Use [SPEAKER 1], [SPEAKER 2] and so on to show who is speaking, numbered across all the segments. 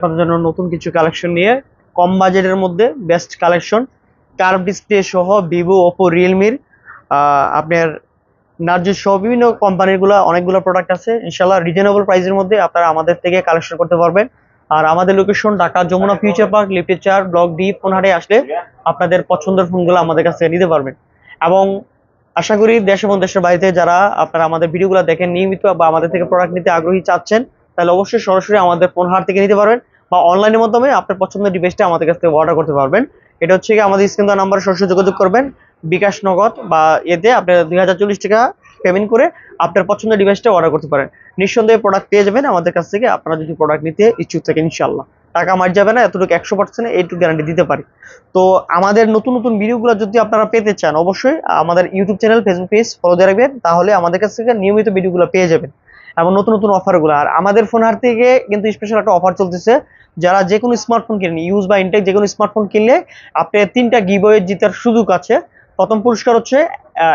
[SPEAKER 1] আপনাদের জন্য নতুন কিছু কালেকশন নিয়ে কম বাজেটের মধ্যে বেস্ট কালেকশন কার্ভ ডিসপ্লে সহ ভিভো ওপো রিয়েলমির আপনার নার্জো সহ বিভিন্ন কোম্পানিগুলো অনেকগুলো প্রোডাক্ট আছে। ইনশাল্লাহ রিজনেবল প্রাইসের মধ্যে আপনারা আমাদের থেকে কালেকশন করতে পারবেন। আর আমাদের location Dhaka Jamuna future park লিফটের ব্লক ডি ফোনহাটে আসলে আপনাদের পছন্দের ফোনগুলো আমাদের কাছে নিতে পারবেন। এবং আশা করি দেশ এবং দেশের বাড়িতে যারা আপনারা আমাদের ভিডিওগুলো দেখেন, নিয়মিত বা আমাদের থেকে প্রোডাক্ট নিতে আগ্রহী চাচ্ছেন, তাহলে অবশ্যই সরাসরি আমাদের ফোন হাট থেকে নিতে পারবেন। বা অনলাইনের মাধ্যমে আপনার পছন্দের ডিভাইসটা আমাদের কাছ থেকে অর্ডার করতে পারবেন। এটা হচ্ছে কি আমাদের স্ক্রিন দেওয়া নাম্বারে সরাসরি যোগাযোগ করবেন। বিকাশ নগদ বা এতে আপনি দুই হাজার চল্লিশ টাকা পেমেন্ট করে আপনার পছন্দের ডিভাইসটা অর্ডার করতে পারেন। নিঃসন্দেহে প্রোডাক্ট পেয়ে যাবেন আমাদের কাছ থেকে। আপনারা যদি প্রোডাক্ট নিতে ইচ্ছুক থাকেন ইনশাল্লাহ টাকা মার যাবে না, এতটুকু একশো পার্সেন্ট এইটুকু গ্যারান্টি দিতে পারি। তো আমাদের নতুন নতুন ভিডিওগুলো যদি আপনারা পেতে চান, অবশ্যই আমাদের YouTube channel Facebook page follow দিয়ে রাখবেন। তাহলে আমাদের কাছ থেকে নিয়মিত ভিডিওগুলো পেয়ে যাবেন। এবং নতুন নতুন অফারগুলো আর আমাদের ফোন হাট থেকে কিন্তু স্পেশাল একটা অফার চলতেছে। যারা যে কোনো স্মার্টফোন কিনেন ইউজ বা ইনটেক যে কোনো স্মার্টফোন কিনলে আপনি তিনটা গিভওয়ে জেতার সুযোগ আছে। প্রথম পুরস্কার হচ্ছে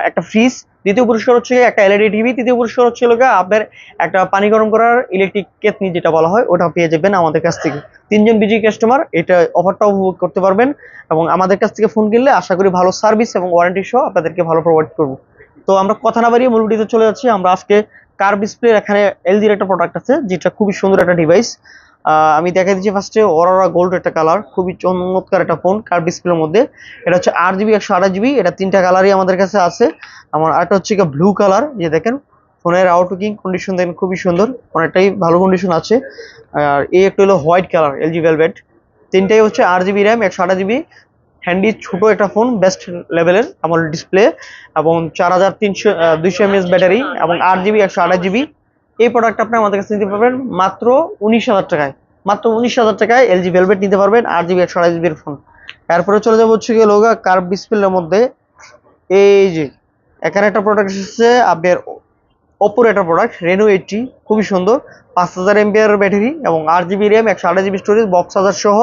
[SPEAKER 1] একটা ফ্রিজ দ্বিতীয় পুরস্কার হচ্ছে একটা এলইডি টিভি তৃতীয় পুরস্কার হচ্ছে লোকে আপনার একটা পানি গরম করার ইলেকট্রিক কেতনি যেটা বলা হয়, ওটা পেয়ে যাবেন আমাদের কাছ থেকে। তিনজন বিজি কাস্টমার এটা অফারটা উপভোগ করতে পারবেন এবং আমাদের কাছ থেকে ফোন কিনলে আশা করি ভালো সার্ভিস এবং ওয়ারেন্টি সহ আপনাদেরকে ভালো প্রোভাইড করব। তো আমরা কথা না বাড়িয়ে মূল ভিডিওতে চলে যাচ্ছি। আমরা আজকে কার ডিসপ্লে এখানে এলজির একটা প্রোডাক্ট আছে, যেটা খুবই সুন্দর একটা ডিভাইস আমি দেখা দিচ্ছি ফার্স্টে অরোরা গোল্ড একটা কালার খুবই চমৎকার একটা ফোন কার ডিসপ্লের মধ্যে। এটা হচ্ছে আট জিবি একশো আঠাশ জিবি এটা তিনটা কালারই আমাদের কাছে আছে। আমার আরেকটা হচ্ছে ব্লু কালার যে দেখেন ফোনের আউটলুকিং কন্ডিশন দেখেন, খুবই সুন্দর, অনেকটাই ভালো কন্ডিশন আছে। আর এই একটা হলো হোয়াইট কালার এলজি ভেলভেট তিনটাই হচ্ছে আট জিবি র্যাম একশো আঠাশ জিবি হ্যান্ডি ছোট একটা ফোন বেস্ট লেভেলের আমার ডিসপ্লে এবং চার হাজার তিনশো দুইশো এমএস ব্যাটারি এবং আট জিবি একশো আঠাশ জিবি এই প্রোডাক্ট আপনি আমাদের কাছে নিতে পারবেন মাত্র উনিশ হাজার টাকায়। মাত্র উনিশ হাজার টাকায় এলজি ভেলভেট নিতে পারবেন আট জিবি একশো আঠাশ জিবির ফোন এরপরে চলে যাব হচ্ছে গিয়ে লোগা কার্ভ ডিসপ্লের মধ্যে। এই যে, এখানে একটা প্রোডাক্ট এসেছে, আপনার ওপোর একটা প্রোডাক্ট রেনো এইটটি খুবই সুন্দর। পাঁচ হাজার এমপিআর ব্যাটারি এবং আট জিবি র্যাম একশো আঠাশ জিবি স্টোরেজ বক্স হাজার সহ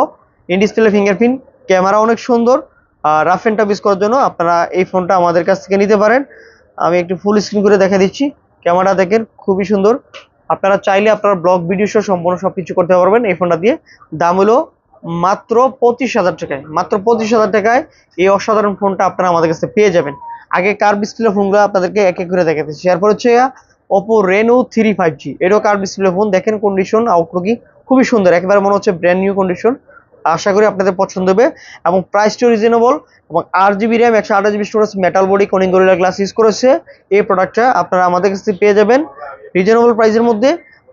[SPEAKER 1] ইন ডিসপ্লে ফিঙ্গারপ্রিন্ট ক্যামেরা অনেক সুন্দর। রাফ অ্যান্ড টাফ ইউজ করার জন্য আপনারা এই ফোনটা আমাদের কাছ থেকে নিতে পারেন। আমি একটু ফুল স্ক্রিন করে দেখা দিচ্ছি। ক্যামেরা দেখেন, খুবই সুন্দর। আপনারা চাইলে আপনারা ব্লগ, ভিডিও সহ সম্পূর্ণ সব কিছু করতে পারবেন। এই ফোনটা দিয়ে দাম হলো মাত্র পঁচিশ হাজার টাকায়। মাত্র পঁচিশ হাজার টাকায় এই অসাধারণ ফোনটা আপনারা আমাদের কাছে পেয়ে যাবেন। আগে কার ডিসপ্লে ফোনগুলো আপনাদেরকে এক এক করে দেখাতেছি এরপর হচ্ছে Oppo Reno three five G এটাও কার ডিসপ্লে ফোন দেখেন কন্ডিশন আউটলুকিং খুবই সুন্দর। একেবারে মনে হচ্ছে ব্র্যান্ড নিউ কন্ডিশন আশা করি আপনাদের পছন্দ হবে এবং প্রাইসটিও রিজনেবল এবং আট জিবি র্যাম একশো আঠাশ GB storage metal body Corning Gorilla glass use করেছে। এই প্রোডাক্টটা আপনারা আমাদের কাছ থেকে পেয়ে যাবেন রিজনেবল প্রাইসের মধ্যে।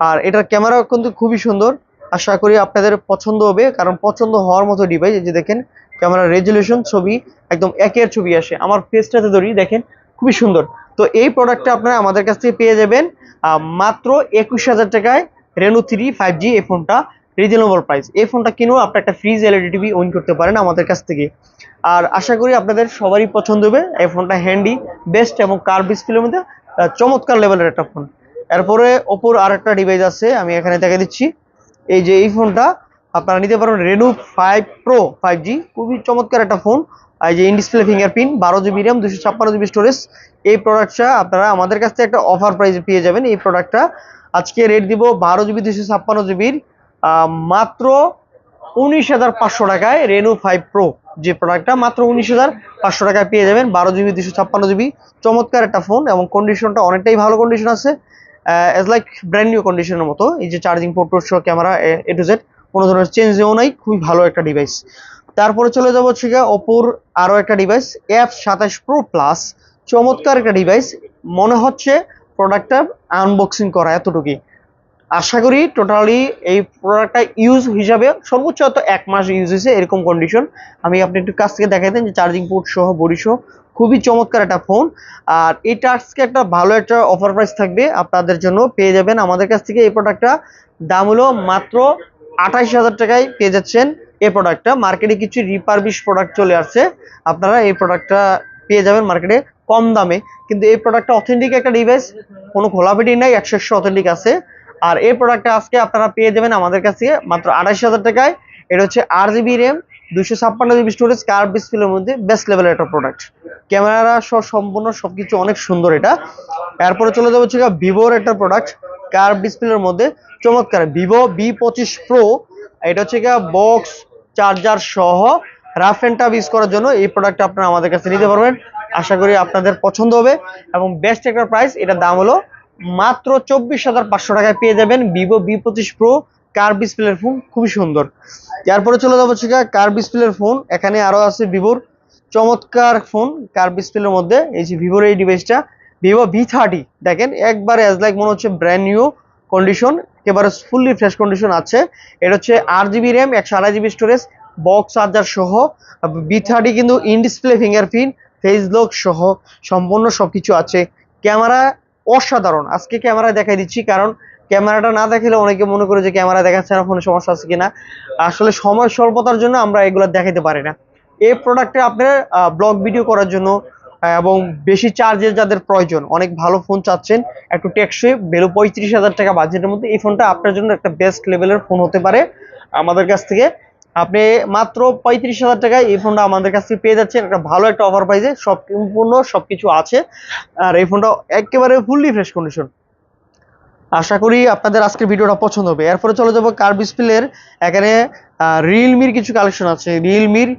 [SPEAKER 1] আর এটার ক্যামেরা কিন্তু খুবই সুন্দর। আশা করি আপনাদের পছন্দ হবে, কারণ পছন্দ হওয়ার মতো ডিভাইস যে দেখেন ক্যামেরার রেজলিউশন ছবি, একদম একের ছবি আসে। আমার ফেসটাতে ধরি দেখেন, খুবই সুন্দর। তো এই প্রোডাক্টটা আপনারা আমাদের কাছ থেকে পেয়ে যাবেন। মাত্র একুশ হাজার টাকায় রেনো থ্রি ফাইভ জি এই ফোনটা রিজনেবল প্রাইস এই ফোনটা কিনেও আপনি একটা ফ্রিজ এলইডি টিভি উইন করতে পারেন আমাদের কাছ থেকে। আর আশা করি আপনাদের সবারই পছন্দ হবে। এই ফোনটা হ্যান্ডি বেস্ট এবং কার ডিসপ্লের মধ্যে চমৎকার লেভেলের একটা ফোন এরপরে ওপোর আর একটা ডিভাইস আছে, আমি এখানে দেখা দিচ্ছি। এই যে এই ফোনটা আপনারা নিতে পারবেন Reno five pro five G খুবই চমৎকার একটা ফোন এই যে ইন ডিসপ্লে ফিঙ্গারপ্রিন্ট বারো জিবি র্যাম দুশো ছাপ্পান্ন জিবি স্টোরেজ এই প্রোডাক্টটা আপনারা আমাদের কাছ থেকে একটা অফার প্রাইসে পেয়ে যাবেন এই প্রোডাক্টটা আজকে রেট দিব বারো জিবি দুশো ছাপ্পান্ন জিবির মাত্র উনিশ হাজার পাঁচশো টাকায় রেনু ফাইভ প্রো যে প্রোডাক্টটা মাত্র উনিশ হাজার পাঁচশো টাকায় পেয়ে যাবেন। বারো জিবি দুশো ছাপ্পান্ন জিবি চমৎকার একটা ফোন এবং কন্ডিশনটা অনেকটাই ভালো কন্ডিশন আছে। অ্যাজ লাইক ব্র্যান্ড নিউ কন্ডিশনের মতো, এই যে চার্জিং পোর্ট সহ ক্যামেরা এ টু জেড কোনো ধরনের চেঞ্জেও নাই, খুবই ভালো একটা ডিভাইস তারপরে চলে যাব হচ্ছে ওপোর আরও একটা ডিভাইস এফ সাতাশ প্রো প্লাস চমৎকার একটা ডিভাইস মনে হচ্ছে প্রোডাক্টটা আনবক্সিং করা এতটুকুই। আশা করি টোটালি এই প্রোডাক্টটা ইউজ হিসাবে সর্বোচ্চ হয়তো এক মাস ইউজ হয়েছে এরকম কন্ডিশন আমি আপনি একটু কাছ থেকে দেখাতেন যে চার্জিং পোর্ট সহ বডি সহ, খুবই চমৎকার একটা ফোন আর এটা আজকে একটা ভালো একটা অফার প্রাইস থাকবে আপনাদের জন্য, পেয়ে যাবেন। আমাদের কাছ থেকে এই প্রোডাক্টটা দাম হলো মাত্র আঠাইশ হাজার টাকায় পেয়ে যাচ্ছেন এই প্রোডাক্টটা মার্কেটে কিছু রিপারবিশ প্রোডাক্ট চলে আসছে। আপনারা এই প্রোডাক্টটা পেয়ে যাবেন মার্কেটে কম দামে। কিন্তু এই প্রোডাক্টটা অথেন্টিক একটা ডিভাইস কোনো খোলাপিটি নাই, একশো একশো অথেন্টিক আছে। আর এই প্রোডাক্টটা আজকে আপনারা পেয়ে যাবেন আমাদের কাছ মাত্র আঠাশ হাজার টাকায়। এটা হচ্ছে আট জিবি র্যাম দুশো ছাপ্পান্ন জিবি স্টোরেজ কার ডিসপ্লের মধ্যে বেস্ট লেভেলের একটা প্রোডাক্ট ক্যামেরা সহ সম্পূর্ণ সবকিছু অনেক সুন্দর এটা। এরপরে চলে যাব হচ্ছে ভিভোর একটা প্রোডাক্ট কার ডিসপ্লের মধ্যে চমৎকার ভিভো বি পঁচিশ প্রো এটা হচ্ছে গিয়ে বক্স চার্জার সহ রাফ অ্যান্ড টাফ ইউজ করার জন্য এই প্রোডাক্টটা আপনারা আমাদের কাছে নিতে পারবেন। আশা করি আপনাদের পছন্দ হবে এবং বেস্ট একটা প্রাইস এটার দাম হলো মাত্র চব্বিশ হাজার পাঁচশো টাকায় পেয়ে যাবেন ভিভো বি পঁচিশ প্রো কার ডিসপ্লের ফোন? খুবই সুন্দর। এরপরে চলে যাব হচ্ছে কার ডিসপ্লের ফোন? এখানে আরও আছে ভিভোর চমৎকার ফোন কার ডিসপ্লের মধ্যে। এই যে ভিভোর এই ডিভাইসটা ভিভো ভি থার্টি দেখেন, একবারে অ্যাজ লাইক মনে হচ্ছে ব্র্যান্ড নিউ কন্ডিশন একেবারে ফুললি ফ্রেশ কন্ডিশন আছে। এটা হচ্ছে আট জিবি র্যাম একশো আড়াই জিবি স্টোরেজ বক্স চার্জার সহ। বি থার্টি কিন্তু in display fingerprint face lock সহ, সম্পূর্ণ সবকিছু আছে। ক্যামেরা অসাধারণ। আজকে ক্যামেরা দেখাই দিচ্ছি, কারণ ক্যামেরাটা না দেখালে অনেকে মনে করে যে ক্যামেরা দেখাচ্ছে না ফোনে সমস্যা আছে কিনা। আসলে সময় স্বল্পতার জন্য আমরা এগুলো দেখাতে পারি না। এই প্রোডাক্টে আপনার ব্লগ ভিডিও করার জন্য এবং বেশি চার্জের যাদের প্রয়োজন, অনেক ভালো ফোন চাচ্ছেন, একটু টেকসই বেরো পঁয়ত্রিশ হাজার টাকা বাজেটের মধ্যে এই ফোনটা আপনার জন্য একটা বেস্ট লেভেলের ফোন হতে পারে। আমাদের কাছ থেকে আপনি মাত্র পঁয়ত্রিশ হাজার টাকায় এই ফোনটা আমাদের কাছ থেকে পেয়ে যাচ্ছেন। একটা ভালো একটা অফার প্রাইসে সব সম্পূর্ণ সবকিছু আছে। আর এই ফোনটা একেবারে ফুললি ফ্রেশ কন্ডিশন আশা করি আপনাদের আজকের ভিডিওটা পছন্দ হবে। এরপরে চলে যাব কার ডিসপ্লের এখানে রিয়েলমির কিছু কালেকশন আছে। রিয়েলমির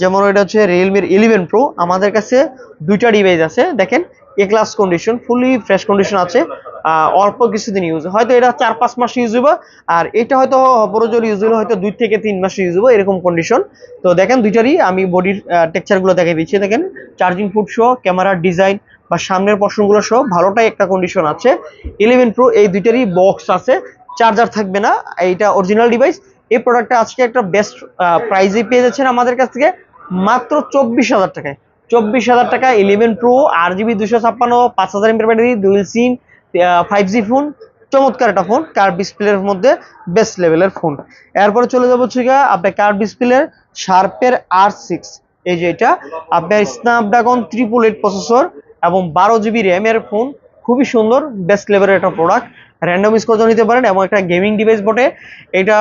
[SPEAKER 1] যেমন এটা হচ্ছে রিয়েলমির ইলেভেন প্রো আমাদের কাছে দুইটা ডিভাইস আছে। দেখেন A class condition fully fresh condition আছে অল্প কিছুদিন ইউজ হয়তো এটা চার পাঁচ মাস ইউজ হবে আর এটা হয়তো অপরজোর ইউজ হলে হয়তো দুই থেকে তিন মাস ইউজ হবে এরকম কন্ডিশন তো দেখেন দুইটারই আমি বডির টেক্সচারগুলো দেখে দিচ্ছি, দেখেন চার্জিং ফুট সহ ক্যামেরার ডিজাইন বা সামনের পশনগুলো সহ, ভালোটাই একটা কন্ডিশন আছে। ইলেভেন প্রো এই দুইটারই বক্স আছে চার্জার থাকবে না, এইটা অরিজিনাল ডিভাইস এই প্রোডাক্টটা আজকে একটা বেস্ট প্রাইজে পেয়ে যাচ্ছেন আমাদের কাছ থেকে মাত্র চব্বিশ হাজার টাকায়। চব্বিশ হাজার টাকা ইলেভেন প্রো আর জিবি দুশো ছাপ্পান্ন, পাঁচ হাজার এমপের battery dual SIM five G phone চমৎকার একটা ফোন কার ডিসপ্লের মধ্যে বেস্ট লেভেলের ফোন এরপরে চলে যাব হচ্ছে আপনার কার ডিসপ্লের শার্পের আর সিক্স এই যে এটা, আপনার স্ন্যাপড্রাগন ট্রিপল এইট প্রসেসর এবং বারো জিবি র্যামের ফোন খুবই সুন্দর বেস্ট লেভেলের একটা প্রোডাক্ট র্যান্ডম ইউজ করে নিতে পারেন এবং একটা গেমিং ডিভাইস বটে। এটা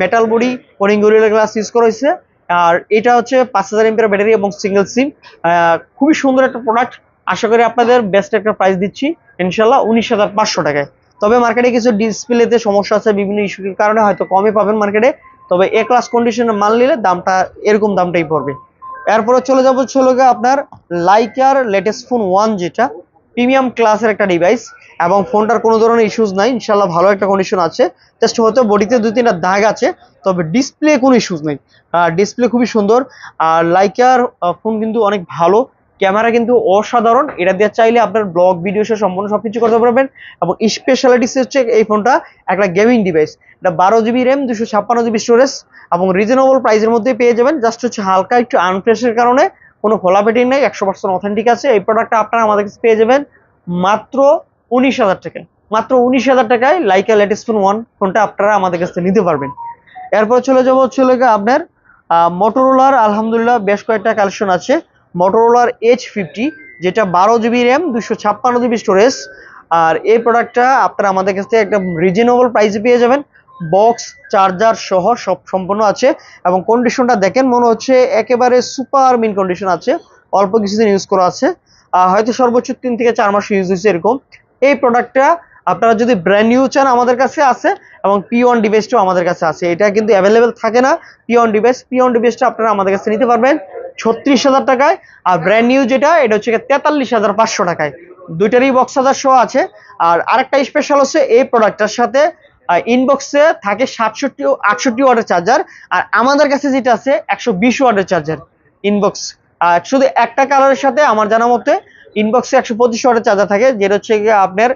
[SPEAKER 1] metal body Corning Gorilla glass use করা হয়েছে। আর এটা হচ্ছে পাঁচ হাজার এমপির ব্যাটারি এবং সিঙ্গেল সিম খুবই সুন্দর একটা প্রোডাক্ট আশা করি আপনাদের বেস্ট একটা প্রাইস দিচ্ছি। ইনশাল্লাহ উনিশ হাজার পাঁচশো টাকায়। তবে মার্কেটে কিছু ডিসপ্লেতে সমস্যা আছে, বিভিন্ন ইস্যুর কারণে হয়তো কমে পাবেন মার্কেটে তবে এ ক্লাস কন্ডিশনের মাল নিলে দামটা এরকম দামটাই পড়বে। এরপরে চলে যাব চলে গিয়ে আপনার লাইকার লেটেস্ট ফোন ওয়ান যেটা। প্রিমিয়াম ক্লাসের একটা ডিভাইস এবং ফোনটার কোনো ধরনের ইস্যুস নাই ইনশাল্লাহ ভালো একটা কন্ডিশন আছে। জাস্ট হয়তো বডিতে দুই তিনটা দাগ আছে, তবে ডিসপ্লে কোনো ইস্যুস নেই। ডিসপ্লে খুবই সুন্দর। আর লাইকার ফোন কিন্তু অনেক ভালো। ক্যামেরা কিন্তু অসাধারণ। এটা দিয়ে চাইলে আপনার ব্লগ ভিডিও সহ সম্পূর্ণ সব কিছু করতে পারবেন। এবং স্পেশালিটিস হচ্ছে এই ফোনটা একটা গেমিং ডিভাইস এটা বারো জিবি র্যাম দুশো ছাপ্পান্ন জিবি স্টোরেজ এবং রিজনেবল প্রাইসের মধ্যে পেয়ে যাবেন। জাস্ট হচ্ছে হালকা একটু আনফ্রেশের কারণে। কোনো খোলা পেটিং নেই, একশো পার্সেন্ট অথেন্টিক আছে। এই প্রোডাক্টটা আপনারা আমাদের কাছে পেয়ে যাবেন মাত্র উনিশ হাজার টাকায় মাত্র উনিশ হাজার টাকায় লাইকা লেটেস্ট ফোন ওয়ান ফোনটা আপনারা আমাদের কাছ নিতে পারবেন। এরপর চলে যাব গিয়ে আপনার মোটরোলার আলহামদুলিল্লাহ বেশ কয়েকটা কালেকশন আছে। মোটরোলার এইচ ফিফটি যেটা বারো জিবি র্যাম দুশো ছাপ্পান্ন জিবি স্টোরেজ আর এই প্রোডাক্টটা আপনারা আমাদের কাছ থেকে একটা রিজনেবল প্রাইসে পেয়ে যাবেন। বক্স, চার্জার সহ সব সম্পূর্ণ আছে এবং কন্ডিশনটা দেখেন, মনে হচ্ছে একেবারে সুপার মিন কন্ডিশন আছে। অল্প কিছুদিন ইউজ করা আছে। হয়তো সর্বোচ্চ তিন থেকে চার মাস ইউজ হয়েছে এরকম। এই প্রোডাক্টটা আপনারা যদি ব্র্যান্ড নিউ চান, আমাদের কাছে আছে এবং পি ওয়ান ডিভাইসটাও আমাদের কাছে আছে। এটা কিন্তু অ্যাভেলেবেল থাকে না P one device P one ডিভাইসটা আপনারা আমাদের কাছে নিতে পারবেন ছত্রিশ হাজার টাকায়। আর ব্র্যান্ড নিউ যেটা, এটা হচ্ছে তেতাল্লিশ হাজার পাঁচশো টাকায়। দুইটারই বক্স হাজার শো আছে। আর আরেকটা স্পেশাল হচ্ছে এই প্রোডাক্টটার সাথে ইনবক্সে থাকে সাতষট্টি আটষট্টি ওয়াটের চার্জার আর আমাদের কাছে যেটা আছে, একশো বিশ ওয়াটের চার্জার ইনবক্স শুধু একটা কালারের সাথে আমার জানা মতে ইনবক্সে একশো পঁচিশ ওয়াটের চার্জার থাকে, যেটা হচ্ছে আপনার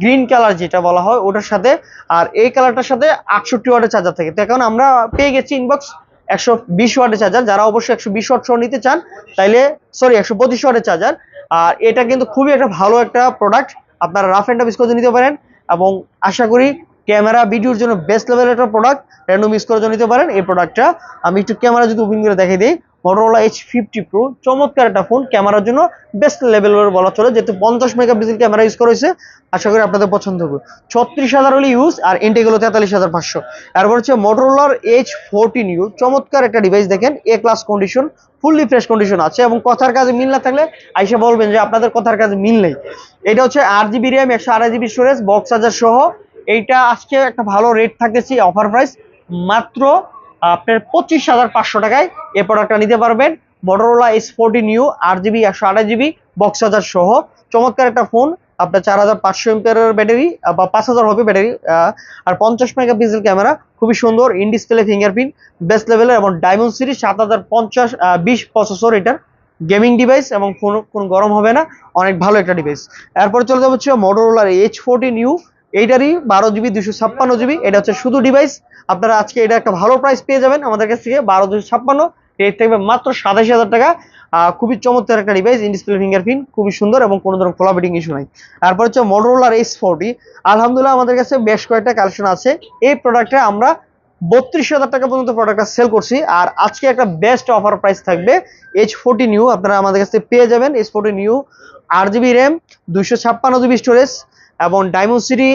[SPEAKER 1] গ্রিন কালার যেটা বলা হয়, ওটার সাথে। আর এই কালারটার সাথে আটষট্টি ওয়াটের চার্জার থাকে। তো এখন আমরা পেয়ে গেছি ইনবক্স একশো বিশ ওয়াটের চার্জার যারা অবশ্যই একশো বিশ ওয়াট সহ নিতে চান, তাইলে সরি একশো পঁচিশ ওয়াটের চার্জার আর এটা কিন্তু খুবই একটা ভালো একটা প্রোডাক্ট আপনারা রাফ অ্যান্ড টাফ ইউজ করতে নিতে পারেন। এবং আশা করি ক্যামেরা ভিডিওর জন্য বেস্ট লেভেলের একটা প্রোডাক্ট র্যান্ডম ইউজ করার জন্য নিতে পারেন। এই প্রোডাক্টটা আমি একটু ক্যামেরা যদি ওপেন করে দেখিয়ে দিই মোটরোলা এইচ ফিফটি প্রো চমৎকার একটা ফোন ক্যামেরার জন্য বেস্ট লেভেলের বলা চলে, যেহেতু পঞ্চাশ মেগাপিক্সেল ক্যামেরা ইউজ করা হয়েছে, আশা করি আপনাদের পছন্দ হবে। ছত্রিশ হাজার হলে ইউজ আর ইন্টেক তেতাল্লিশ হাজার পাঁচশো। তারপর হচ্ছে মোটরোলার এইচ ফোরটিন ইউ চমৎকার একটা ডিভাইস দেখেন A class condition fully fresh condition আছে, এবং কথার কাজে মিল না থাকলে আইসা বলবেন যে আপনাদের কথার কাজে মিল নেই। এটা হচ্ছে আট জিবি র্যাম একশো আড়াই জিবি স্টোরেজ বক্স চার্জার সহ এইটা আজকে একটা ভালো রেট থাকতেছি অফার প্রাইস মাত্র আপনার পঁচিশ হাজার পাঁচশো টাকায় এই প্রোডাক্টটা নিতে পারবেন। মোটরোলা এস ফোরটি নিউ আট জিবি, একশো আঠাশ জিবি বক্স চার্জার সহ। চমৎকার একটা ফোন আপনার চার হাজার পাঁচশো এমপিয়ারের ব্যাটারি বা পাঁচ হাজার হবে ব্যাটারি আর পঞ্চাশ মেগা পিক্সেল ক্যামেরা খুবই সুন্দর ইন ডিসপ্লে ফিঙ্গারপ্রিন্ট বেস্ট লেভেলের এবং ডায়মন্ড সিরিজ সাত হাজার পঞ্চাশ বিশ প্রসেসর এটার গেমিং ডিভাইস এবং ফোন কোনো গরম হবে না, অনেক ভালো একটা ডিভাইস এরপর চলে যাব হচ্ছে মোটরোলার এইচ ফোরটি নিউ এইটারই বারো জিবি দুশো ছাপ্পান্ন জিবি। এটা হচ্ছে শুধু ডিভাইস আপনারা আজকে এটা একটা ভালো প্রাইস পেয়ে যাবেন আমাদের কাছ থেকে, বারো দুশো ছাপ্পান্ন। রেট থাকবে মাত্র সাতাশি হাজার টাকা। খুবই চমৎকার একটা ডিভাইস ইন ডিসপ্লে ফিঙ্গারপ্রিন্ট খুবই সুন্দর এবং কোনো ধরনের ফ্লা বিটিং ইস্যু নাই। তারপর হচ্ছে মোটরোলার এস ফোরটি আলহামদুলিল্লাহ আমাদের কাছে বেশ কয়েকটা কালেকশন আছে। এই প্রোডাক্টে আমরা বত্রিশ হাজার টাকা পর্যন্ত প্রোডাক্টটা সেল করছি। আর আজকে একটা বেস্ট অফার প্রাইস থাকবে এইচ ফোরটি নিউ আপনারা আমাদের কাছে পেয়ে যাবেন এইচ ফোরটি নিউ আট জিবি র্যাম দুশো ছাপ্পান্ন জিবি স্টোরেজ এবং ডায়মন্ড সিটি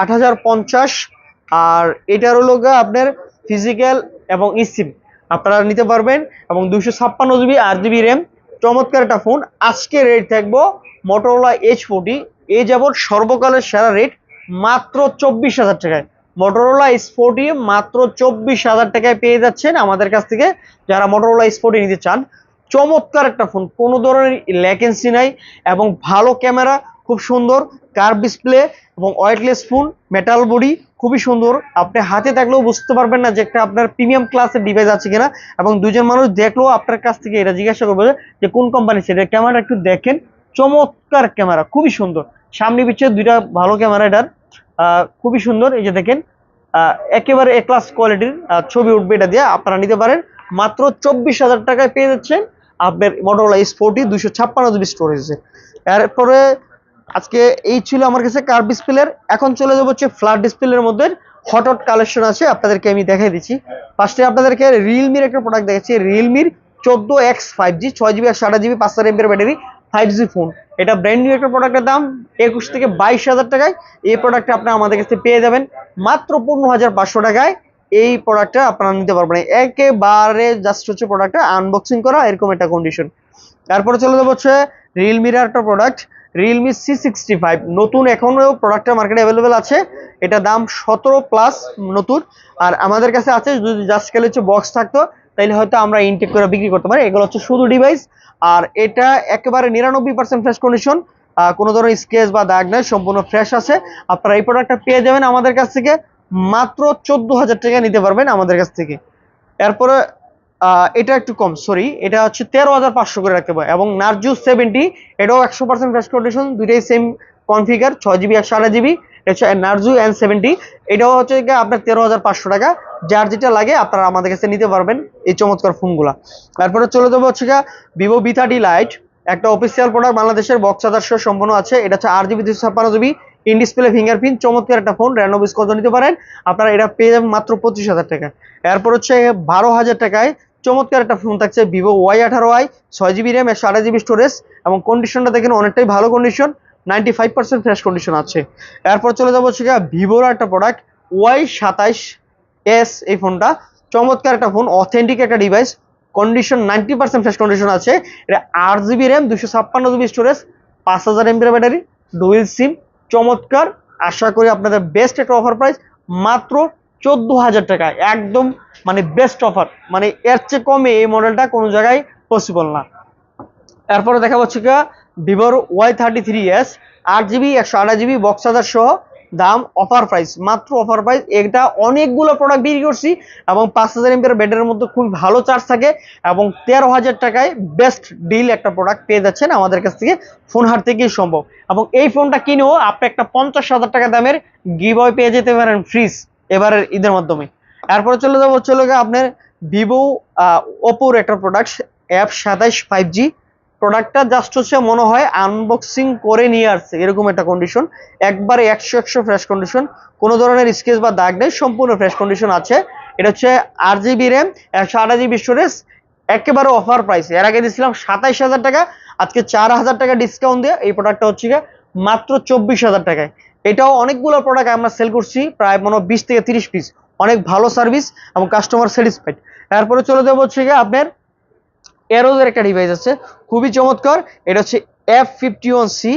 [SPEAKER 1] আট হাজার পঞ্চাশ। আর এটার হলো আপনার ফিজিক্যাল এবং ইসিম আপনারা নিতে পারবেন এবং দুইশো ছাপ্পান্ন জিবি আট জিবি র্যাম চমৎকার একটা ফোন আজকে রেট থাকব মোটরোলা এইচ ফোরটি এই যাবৎ সর্বকালের সেরা রেট মাত্র চব্বিশ হাজার টাকায়। মোটরোলা এস ফোরটি মাত্র চব্বিশ হাজার টাকায় পেয়ে যাচ্ছেন আমাদের কাছ থেকে যারা মোটরোলা এস ফোরটি নিতে চান। চমৎকার একটা ফোন কোনো ধরনের ল্যাকেন্সি নাই এবং ভালো ক্যামেরা খুব সুন্দর কার ডিসপ্লে এবং ওয়েটলেস ফোন মেটাল বডি খুবই সুন্দর। আপনি হাতে থাকলেও বুঝতে পারবেন না যে একটা আপনার প্রিমিয়াম ক্লাসের ডিভাইস আছে কিনা এবং দুজন মানুষ দেখলেও আপনার কাছ থেকে এটা জিজ্ঞাসা করবে যে কোন কোম্পানি সেটা। ক্যামেরা একটু দেখেন। চমৎকার ক্যামেরা, খুবই সুন্দর। সামনে পিছিয়ে দুইটা ভালো ক্যামেরা এটার। খুবই সুন্দর। এই যে দেখেন একেবারে এ ক্লাস কোয়ালিটির ছবি উঠবে এটা দিয়ে। আপনারা নিতে পারেন। মাত্র চব্বিশ হাজার টাকায় পেয়ে যাচ্ছেন। আপনার মোটরোলা এস ফোরটি দুইশো ছাপ্পান্ন জিবি স্টোরেজে এরপরে আজকে এই ছিল আমার কাছে কার ডিসপ্লের এখন চলে যাব হচ্ছে ফ্ল্যাট ডিসপ্লের মধ্যে। হট হট কালেকশন আছে, আপনাদেরকে আমি দেখাই দিচ্ছি। ফার্স্টে আপনাদেরকে রিয়েলমির একটা প্রোডাক্ট দেখাচ্ছি রিয়েলমির চোদ্দ এক্স ফাইভ জি ছয় জিবি আর আঠাশ জিবি পাঁচ হাজার এমপির ব্যাটারি ফাইভ জি ফোন এটা ব্র্যান্ড নিউ একটা প্রোডাক্টের দাম, একুশ থেকে বাইশ হাজার টাকায়। এই প্রোডাক্টটা আপনারা আমাদের কাছে পেয়ে যাবেন। মাত্র পনেরো হাজার পাঁচশো টাকায় এই প্রোডাক্টটা আপনারা নিতে পারবেন। একেবারে জাস্ট হচ্ছে প্রোডাক্টটা আনবক্সিং করা, এরকম একটা কন্ডিশন তারপরে চলে যাব হচ্ছে রিয়েলমির একটা product Realme C sixty five নতুন এখনও প্রোডাক্টটা মার্কেটে অ্যাভেলেবেল আছে। এটা দাম সতেরো প্লাস নতুন। আর আমাদের কাছে আছে, যদি জাস্ট খেলে হচ্ছে বক্স থাকতো তাহলে হয়তো আমরা ইনটেক করে বিক্রি করতে পারি। এগুলো হচ্ছে শুধু ডিভাইস আর এটা একেবারে নিরানব্বই পার্সেন্ট ফ্রেশ কন্ডিশন কোনো ধরনের স্কেচ বা দাগ নেই, সম্পূর্ণ ফ্রেশ আছে। আপনারা এই প্রোডাক্টটা পেয়ে যাবেন আমাদের কাছ থেকে। মাত্র চোদ্দ হাজার টাকা নিতে পারবেন আমাদের কাছ থেকে। এরপরে এটা একটু কম সরি এটা হচ্ছে তেরো হাজার পাঁচশো করে রাখতে পারে। এবং নার্জু সেভেন্টি এটাও একশো পার্সেন্ট ফ্রেশ কন্ডিশন দুইটাই সেম কনফিগার ছয় জিবি একশো আঠাশ জিবি নার্জু এন সেভেন্টি এটাও হচ্ছে গিয়ে আপনার তেরো হাজার পাঁচশো টাকা। যার যেটা লাগে আপনারা আমাদের কাছে নিতে পারবেন এই চমৎকার ফোনগুলা তারপরে চলে যাব হচ্ছে ভিভো বি থার্টি লাইট একটা অফিসিয়াল প্রোডাক্ট বাংলাদেশের বক্স সহ সম্পূর্ণ আছে। এটা হচ্ছে আট জিবি দুশো ছাপ্পান্ন জিবি ইন ডিসপ্লে ফিঙ্গারপ্রিন্ট চমৎকার একটা ফোন র্যান্ডম কত নিতে পারেন। আপনারা এটা পেয়ে যাবেন মাত্র পঁচিশ হাজার টাকা। এরপর হচ্ছে বারো হাজার টাকায় চমৎকার একটা ফোন থাকছে ভিভো ওয়াই আঠারো আই ছয় জিবি র্যাম একশো আঠাশ জিবি স্টোরেজ এবং কন্ডিশনটা দেখেন অনেকটাই ভালো condition ninety five percent fresh condition আছে। এরপর চলে যাব গিয়ে ভিভোর একটা প্রোডাক্ট ওয়াই সাতাইশ এস এই ফোনটা চমৎকার একটা ফোন অথেন্টিক একটা device condition ninety percent fresh condition আছে। এটা আট জিবি র্যাম দুশো ছাপ্পান্ন জিবি স্টোরেজ পাঁচ হাজার এমপির ব্যাটারি ডুয়েল সিম চমৎকার। আশা করি আপনাদের বেস্ট একটা অফার প্রাইস মাত্র চোদ্দ হাজার টাকা, একদম মানে বেস্ট অফার মানে এর চেয়ে কমে এই মডেলটা কোনো জায়গায় পসিবল না। এরপরে দেখা যাচ্ছে কি ভিভোর ওয়াই থার্টি থ্রি এস আট জিবি একশো আঠাশ জিবি বক্স চার্জার সহ দাম অফার প্রাইস মাত্র অফার প্রাইস এটা অনেকগুলো প্রোডাক্ট বিক্রি করছি এবং পাঁচ হাজার এমপির ব্যাটারির মধ্যে খুব ভালো চার্জ থাকে এবং তেরো হাজার টাকায় বেস্ট ডিল একটা প্রোডাক্ট পেয়ে যাচ্ছেন আমাদের কাছ থেকে ফোন হাট থেকেই সম্ভব। এবং এই ফোনটা কিনেও আপনি একটা পঞ্চাশ হাজার টাকা দামের গিভওয়ে পেয়ে যেতে পারেন ফ্রিজ এবারের ঈদের মাধ্যমে। এরপরে চলে যাব চলে গিয়ে আপনার ভিভো ওপোর একটা প্রোডাক্ট অ্যাপ সাতাইশ ফাইভ জি প্রোডাক্টটা জাস্ট হচ্ছে মনে হয় আনবক্সিং করে নিয়ে আসছে, এরকম একটা কন্ডিশন একবারে একশো একশো ফ্রেশ কন্ডিশন কোনো ধরনের স্কেচ বা দাগ নেই, সম্পূর্ণ ফ্রেশ কন্ডিশন আছে। এটা হচ্ছে আট জিবি র্যাম একশো আঠাশ জিবি স্টোরেজ একেবারে অফার প্রাইস এর আগে দিয়েছিলাম সাতাইশ হাজার টাকা, আজকে চার হাজার টাকা ডিসকাউন্ট দিয়ে এই প্রোডাক্টটা হচ্ছে মাত্র চব্বিশ হাজার টাকায়। এটাও অনেকগুলো প্রোডাক্ট আমরা সেল করছি, প্রায় মনে বিশ থেকে তিরিশ পিস অনেক ভালো সার্ভিস এবং কাস্টমার স্যাটিসফাইড তারপরে চলে যাব হচ্ছে গিয়ে আপনার এরোজের একটা ডিভাইস আছে, খুবই চমৎকার। এটা হচ্ছে এফ ফিফটি ওয়ান সি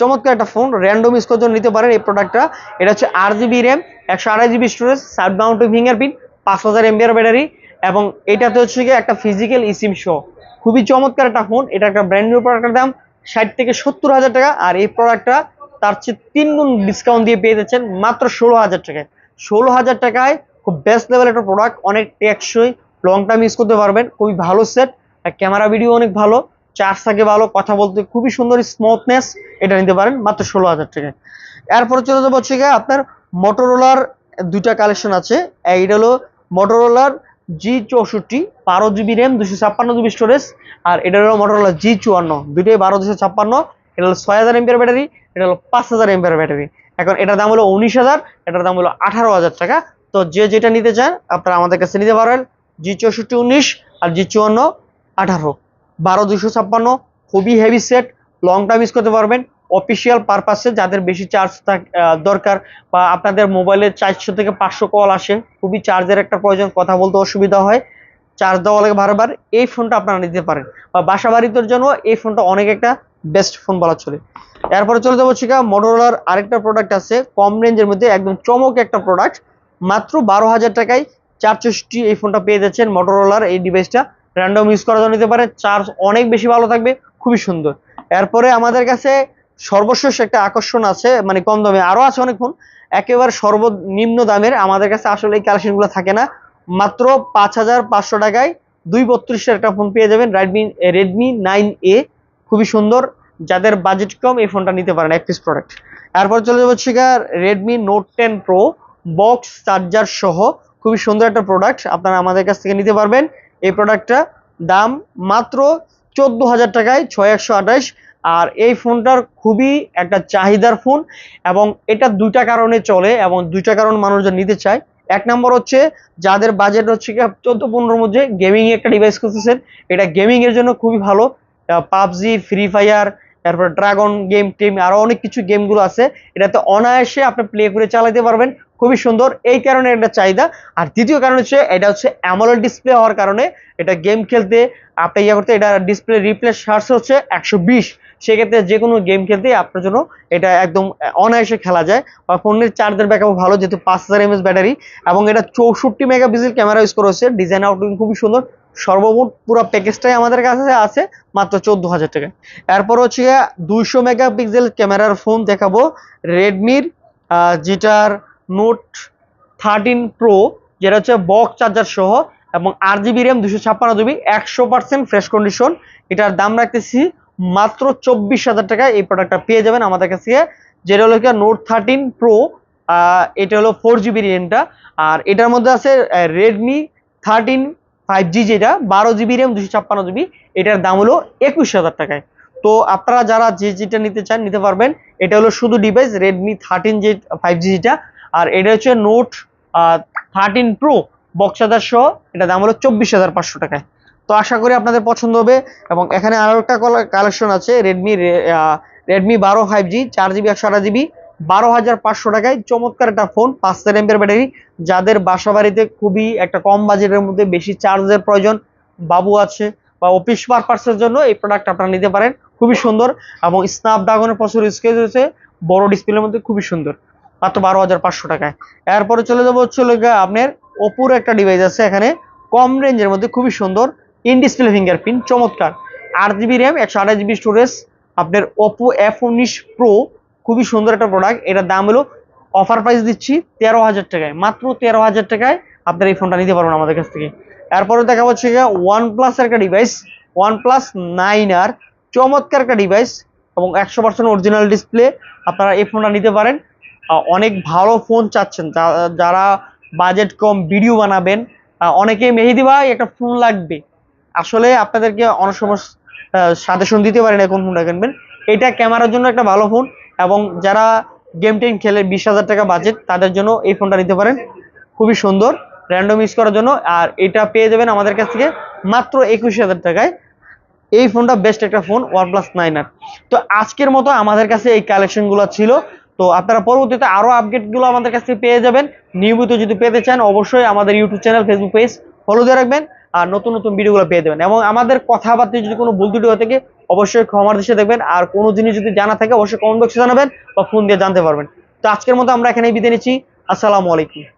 [SPEAKER 1] চমৎকার একটা ফোন র্যান্ডম ইউজ করার জন্য নিতে পারেন এই প্রোডাক্টটা এটা হচ্ছে আট জিবি র্যাম একশো আড়াই GB storage side mount fingerprint পাঁচ হাজার এমবিআর ব্যাটারি এবং এটাতে হচ্ছে গিয়ে একটা ফিজিক্যাল ইসিম শো খুবই চমৎকার একটা ফোন এটা একটা ব্র্যান্ড নিউ প্রোডাক্টের দাম ষাট থেকে সত্তর হাজার টাকা। আর এই প্রোডাক্টটা তার চেয়ে তিন গুণ ডিসকাউন্ট দিয়ে পেয়ে যাচ্ছেন মাত্র ষোলো হাজার টাকায়। ষোলো হাজার টাকায় খুব বেস্ট লেভেল একটা প্রোডাক্ট অনেক টেকসই লং টাইম ইউজ করতে পারবেন, খুবই ভালো সেট আর ক্যামেরা ভিডিও অনেক ভালো চার্জ থাকে ভালো, কথা বলতে খুবই সুন্দর স্মুথনেস এটা নিতে পারেন মাত্র ষোলো হাজার টাকায়। এরপরে চলে যাব হচ্ছে গিয়ে আপনার মোটরোলার দুইটা কালেকশন আছে এইটা হলো মোটরোলার জি চৌষট্টি, বারো জিবি র্যাম দুশো ছাপ্পান্ন জিবি স্টোরেজ আর এটা হলো মোটরোলা জি চুয়ান্ন দুটোই বারো দুশো ছাপ্পান্ন, এটা হলো ছয় হাজার এমপিয়ার ব্যাটারি এটা হলো পাঁচ হাজার এমপিয়ার ব্যাটারি। এখন এটার দাম হলো উনিশ হাজার, এটার দাম হলো আঠারো হাজার টাকা। তো যে যেটা নিতে চান, আপনারা আমাদের কাছে নিতে পারেন জি চৌষট্টি উনিশ আর জি চুয়ান্ন আঠারো। বারো দুশো ছাপ্পান্ন, খুবই heavy set long time use করতে পারবেন। অফিসিয়াল পারপাসে যাদের বেশি চার্জ দরকার বা আপনাদের মোবাইলে চারশো থেকে পাঁচশো কল আসে, খুবই চার্জের একটা প্রয়োজন, কথা বলতে অসুবিধা হয়। চার্জ দেওয়া লাগে বারবার, এই ফোনটা আপনারা নিতে পারেন। বা বাসা বাড়িতে জন্য এই ফোনটা অনেক একটা বেস্ট ফোন বলা চলে। এরপরে চলে যাব শিখা মোটরোলার আরেকটা প্রোডাক্ট আছে। কম রেঞ্জের মধ্যে একদম চমক একটা প্রোডাক্ট মাত্র বারো হাজার টাকায় চার চৌষট্টি এই ফোনটা পেয়ে যাচ্ছেন মোটরোলার এই ডিভাইসটা র্যান্ডম ইউজ করা জন্য নিতে চার্জ অনেক বেশি ভালো থাকবে। খুবই সুন্দর। এরপরে আমাদের কাছে সর্বশেষ একটা আকর্ষণ আছে মানে কম দামে আরও আছে অনেক ফোন একেবারে সর্বনিম্ন দামের আমাদের কাছে আসলে এই কালেকশনগুলো থাকে না। মাত্র পাঁচ হাজার পাঁচশো টাকায় দুই বত্রিশের একটা ফোন পেয়ে যাবেন রেডমি রেডমি নাইন এ খুবই সুন্দর। যাদের বাজেট কম, এই ফোনটা নিতে পারেন, এক পিস প্রোডাক্ট এরপর চলে যাব শিকার Redmi Note ten Pro box charger সহ খুবই সুন্দর একটা প্রোডাক্ট আপনারা আমাদের কাছ থেকে নিতে পারবেন। এই প্রোডাক্টটা দাম মাত্র চোদ্দ হাজার টাকায়, ছয় একশো আঠাশ। আর এই ফোনটার খুবই একটা চাহিদার ফোন এবং এটা দুইটা কারণে চলে এবং দুইটা কারণ মানুষজন নিতে চায়। এক নম্বর হচ্ছে, যাদের বাজেট হচ্ছে কি চোদ্দ পনেরোর মধ্যে গেমিং একটা ডিভাইস করতেছেন এটা গেমিং এর জন্য খুবই ভালো। পাবজি ফ্রি ফায়ার তারপর ড্রাগন গেম টিম আরও অনেক কিছু গেমগুলো আছে। এটাতে অনায়াসে আপনি প্লে করে চালাতে পারবেন। খুবই সুন্দর। এই কারণে এটা চাহিদা। আর দ্বিতীয় কারণ হচ্ছে, এটা হচ্ছে অ্যামোলেড ডিসপ্লে হওয়ার কারণে এটা গেম খেলতে আপনি ইয়ে করতে, এটা ডিসপ্লে রিপ্লেস চার্জ হচ্ছে একশো বিশ। সেক্ষেত্রে যে কোনো গেম খেলতে আপনার জন্য এটা একদম অনায়াসে খেলা যায়। বা ফোনের চার্জের ব্যাকআপ ভালো, যেহেতু পাঁচ হাজার এমএস ব্যাটারি এবং এটা চৌষট্টি মেগাপিক্সেল ক্যামেরা ইউজ করা হচ্ছে ডিজাইন আউটলুক খুবই সুন্দর। সর্বমোট পুরো প্যাকেজটাই আমাদের কাছে আছে, মাত্র চোদ্দ হাজার টাকা। এরপর হচ্ছে দুইশো মেগাপিক্সেল ক্যামেরার ফোন দেখাবো। রেডমির যেটার নোট থার্টিন প্রো যেটা হচ্ছে বক্স চার্জার সহ, এবং আট জিবি র্যাম দুশো ছাপ্পান্ন জিবি একশো পার্সেন্ট ফ্রেশ কন্ডিশন এটার দাম রাখতেছি মাত্র চব্বিশ হাজার টাকায় এই প্রোডাক্টটা পেয়ে যাবেন আমাদের কাছে যেটা হলো কি নোট থার্টিন প্রো এটা হলো ফোর জিবি র্যামটা আর এটার মধ্যে আছে রেডমি থার্টিন ফাইভ জি যেটা, বারো জিবি র্যাম দুশো ছাপ্পান্ন জিবি এটার দাম হলো একুশ হাজার টাকায়। তো আপনারা যারা যে জিটা নিতে চান, নিতে পারবেন, এটা হলো শুধু ডিভাইস রেডমি থার্টিন যে ফাইভ জি যেটা, আর এটা হচ্ছে নোট থার্টিন প্রো বক্সাদার সহ, এটা দাম হলো চব্বিশ হাজার পাঁচশো টাকায়। তো আশা করি আপনাদের পছন্দ হবে, এবং এখানে আরও একটা কালেকশন আছে রেডমি রেডমি বারো ফাইভ জি চার জিবি একশো আঠাশ জিবি বারো হাজার পাঁচশো টাকায় চমৎকার একটা ফোন পাঁচ হাজার এমপের ব্যাটারি। যাদের বাসা বাড়িতে খুবই একটা কম বাজেটের মধ্যে বেশি চার্জের প্রয়োজন, বাবু আছে বা অফিস পারপাসের জন্য এই প্রোডাক্ট আপনারা নিতে পারেন। খুবই সুন্দর এবং স্ন্যাপড্রাগনের প্রচুর স্কেচ রয়েছে, বড় ডিসপ্লের মধ্যে খুবই সুন্দর। মাত্র বারো হাজার পাঁচশো টাকায়। এরপরে চলে যাব হচ্ছে আপনার ওপোর একটা ডিভাইস আছে এখানে, কম রেঞ্জের মধ্যে খুবই সুন্দর ইন ডিসপ্লে ফিঙ্গারপ্রিন্ট চমৎকার। আট জিবি র্যাম একশো আঠাশ জিবি স্টোরেজ আপনার ওপো এফ উনিশ প্রো খুবই সুন্দর একটা প্রোডাক্ট এটার দাম হলো অফার প্রাইস দিচ্ছি তেরো হাজার টাকায়। মাত্র তেরো হাজার টাকায় আপনারা এই ফোনটা নিতে পারবেন আমাদের কাছ থেকে। এরপরে দেখা হচ্ছে ওয়ান প্লাসের একটা device one plus nine R. চমৎকার একটা ডিভাইস এবং একশো পার্সেন্ট অরিজিনাল ডিসপ্লে আপনারা এই ফোনটা নিতে পারেন। অনেক ভালো ফোন চাচ্ছেন। যারা বাজেট কম ভিডিও বানাবেন অনেকে মেহেদি ভাই একটা ফোন লাগবে। আসলে আপনাদেরকে অনেক সময় সাজেশন দিতে পারেন এখন ফোনটা কিনবেন। এটা ক্যামেরার জন্য একটা ভালো ফোন এবং যারা গেম টেম খেলে বিশ হাজার টাকা বাজেট তাদের জন্য এই ফোনটা নিতে পারেন। খুবই সুন্দর র্যান্ডম ইউজ করার জন্য। আর এটা পেয়ে যাবেন আমাদের কাছ থেকে মাত্র একুশ হাজার টাকায়। এই ফোনটা বেস্ট একটা phone one plus nine R তো আজকের মতো আমাদের কাছে এই কালেকশনগুলো ছিল। তো আপনারা পরবর্তীতে আরও আপডেটগুলো আমাদের কাছ থেকে পেয়ে যাবেন। নিয়মিত যদি পেতে চান, অবশ্যই আমাদের YouTube channel Facebook page follow দিয়ে রাখবেন। আর নতুন নতুন ভিডিওগুলো পেয়ে দেবেন। এবং আমাদের কথাবার্তা যদি কোনো ভুল ত্রুটি হয়ে থাকে অবশ্যই ক্ষমার দেশে দেখবেন। আর কোনো জিনিস যদি জানা থাকে, অবশ্যই কমেন্ট বক্সে জানাবেন বা ফোন দিয়ে জানতে পারবেন। তো আজকের মতো আমরা এখানেই বিদায় নিচ্ছি। আসসালামু আলাইকুম।